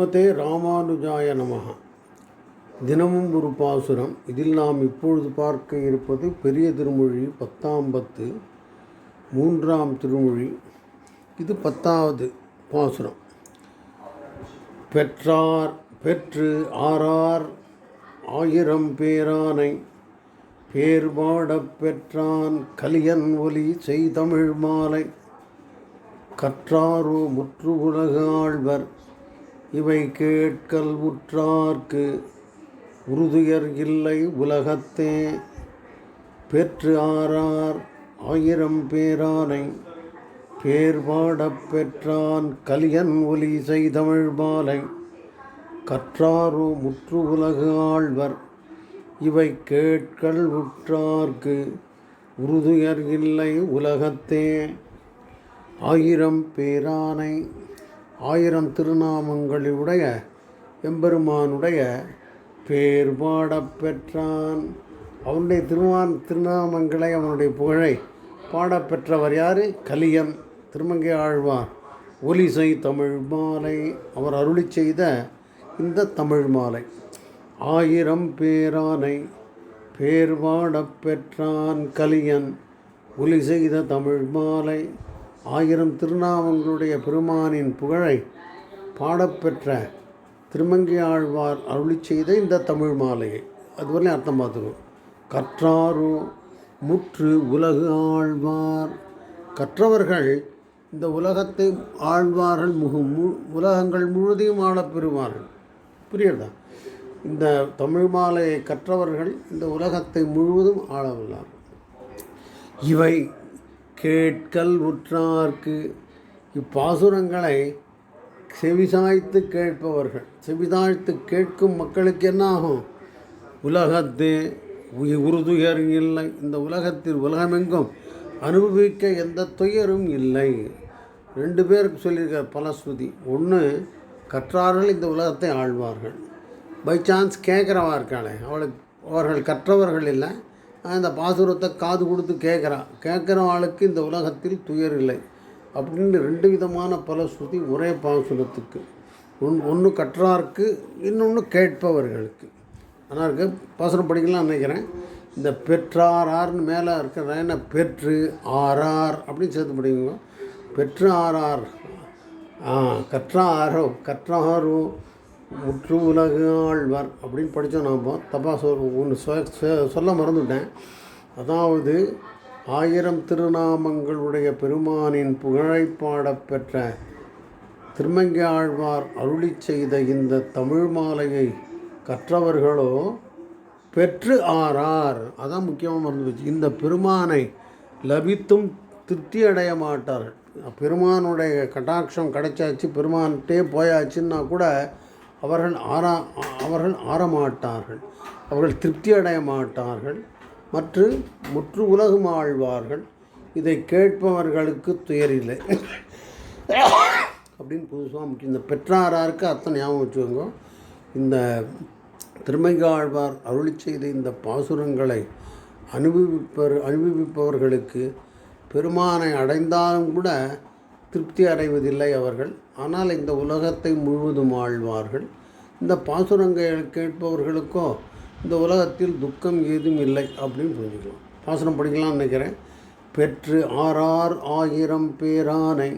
ஸ்ரீமதே ராமானுஜாய நமஹ. தினமும் ஒரு பாசுரம். இதில் நாம் இப்பொழுது பார்க்க இருப்பது பெரிய திருமொழி பத்தாம் பத்து மூன்றாம் திருமொழி. இது பத்தாவது பாசுரம். பெற்றார் பெற்று ஆறார் ஆயிரம் பேரானை. பேர் பாடப் பெற்றான் கலியன் ஒலி செய்தமிழ் மாலை. கற்றாரோ முற்று உலக ஆழ்வர். இவை கேட்கல் உற்றார்க்கு உறுதுயர் இல்லை உலகத்தே. பெற்று ஆறார் ஆயிரம் பேரானை பேர் பாடப் பெற்றான் கலியன் ஒலி செய்தமிழ் மாலை கற்றாரோ முற்று உலகு ஆழ்வர் இவை கேட்கள் உற்றார்க்கு உறுதுயர் இல்லை உலகத்தே. ஆயிரம் பேரானை ஆயிரம் திருநாமங்களுடைய எம்பெருமானுடைய பேர் பாடப் பெற்றான். அவனுடைய திருவான் திருநாமங்களை அவனுடைய புகழை பாடப்பெற்றவர் யார்? கலியன் திருமங்கை ஆழ்வார். ஒலிசை தமிழ் மாலை அவர் அருளி செய்த இந்த தமிழ் மாலை. ஆயிரம் பேரானை பேர் பாடப் பெற்றான் கலியன். ஒலி செய்த தமிழ் மாலை ஆயிரம் திருநாமங்களுடைய பெருமானின் புகழை பாடப்பெற்ற திருமங்கி ஆழ்வார் அருளி செய்த இந்த தமிழ் மாலையை. அதுவரையும் அர்த்தம் பார்த்துக்கணும் கற்றாரோ முற்று உலகு ஆழ்வார். கற்றவர்கள் இந்த உலகத்தை ஆழ்வார்கள் முகு மு உலகங்கள் முழுதையும் ஆளப் பெறுவார்கள். புரியுறதா இந்த தமிழ் மாலையை கற்றவர்கள் இந்த உலகத்தை முழுவதும் ஆளவில்லார் இவை கேட்கல் உற்றார்க்கு. இப்பாசுரங்களை செவிசாய்த்து கேட்பவர்கள். செவிதாழ்த்து கேட்கும் மக்களுக்கு என்ன ஆகும் உலகத்து உறுதுயர் இல்லை இந்த உலகத்தில் உலகமெங்கும் அனுபவிக்க எந்த துயரும் இல்லை. ரெண்டு பேருக்கு சொல்லியிருக்கார் பலஸ்ருதி. ஒன்று கற்றார்கள் இந்த உலகத்தை ஆழ்வார்கள் பை சான்ஸ் கேட்குறவா இருக்காளே. அவளுக்கு அவர்கள் கற்றவர்கள் இல்லை. அந்த இந்த பாசுரத்தை காது கொடுத்து கேட்குறா கேட்குறவாளுக்கு இந்த உலகத்தில் துயர் இல்லை. அப்படின்னு ரெண்டு விதமான பலஸ்ருதி ஒரே பாசுரத்துக்கு. ஒன் ஒன்று கற்றார்க்கு இன்னொன்று கேட்பவர்களுக்கு. ஆனால் இருக்க. பாசுரம் படிக்கலாம் நினைக்கிறேன். இந்த பெற்றார் ஆர்னு மேலே இருக்கிற என்ன பெற்று ஆறார் அப்படின்னு சேர்த்து படிக்கணும் பெற்று ஆறார் ஆ கற்றாரோ கற்றாரோ முற்று உலகு ஆழ்வார் அப்படின்னு படித்தோம் நாம் தப்பாக சொல் ஒன்று சொ- சொ- சொல்ல மறந்துவிட்டேன். அதாவது ஆயிரம் திருநாமங்களுடைய பெருமானின் புகழை பெற்ற திருமங்கை ஆழ்வார் அருளி செய்த இந்த தமிழ் மாலையை கற்றவர்களோ பெற்று ஆறார். அதான் முக்கியமாக மறந்து போச்சு. இந்த பெருமானை லபித்தும் திருப்தி அடைய மாட்டார்கள். பெருமானுடைய கட்டாட்சம் கிடைச்சாச்சு பெருமான்கிட்டே போயாச்சுன்னா கூட அவர்கள் ஆறா அவர்கள் ஆறமாட்டார்கள். அவர்கள் திருப்தி அடைய மாட்டார்கள் மற்றும் முற்று உலகம் ஆழ்வார்கள். இதை கேட்பவர்களுக்கு துயரில்லை அப்படின்னு புதுசாக முக்கியம் இந்த பெற்றாராருக்கு அத்தனை ஞாபகம் வச்சுக்கோங்க. இந்த திருமைகாழ்வார் அருளி செய்த இந்த பாசுரங்களை அனுபவிப்பவர் அனுபவிப்பவர்களுக்கு பெருமானை அடைந்தாலும் கூட திருப்தி அடைவதில்லை அவர்கள். ஆனால் இந்த உலகத்தை முழுவதும் ஆழ்வார்கள் இந்த பாசுரங்கள் கேட்பவர்களுக்கோ இந்த உலகத்தில் துக்கம் ஏதும் இல்லை அப்படின்னு புரிஞ்சுக்கலாம். பாசுரம் படிக்கலாம்னு நினைக்கிறேன். பெற்று ஆறார் ஆயிரம் பேரானை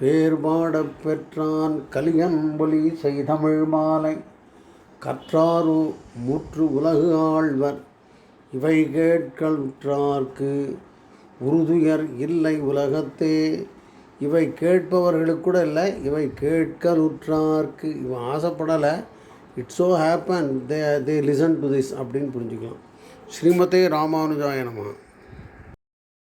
பேர்பாடப் பெற்றான் கலியம்பொலி செய்தமிழ் மாலை. கற்றாரு முற்று உலகு ஆழ்வர் இவை கேட்கற்றார்க்கு உறுதுயர் இல்லை உலகத்தே. இவை கேட்பவர்களுக்கு கூட இல்லை இவை கேட்கலுற்றார்க்கு. இவன் ஆசைப்படலை. It's so happen they they listen to this அப்படின்னு புரிஞ்சுக்கலாம். ஸ்ரீமதே ராமானுஜாயனமா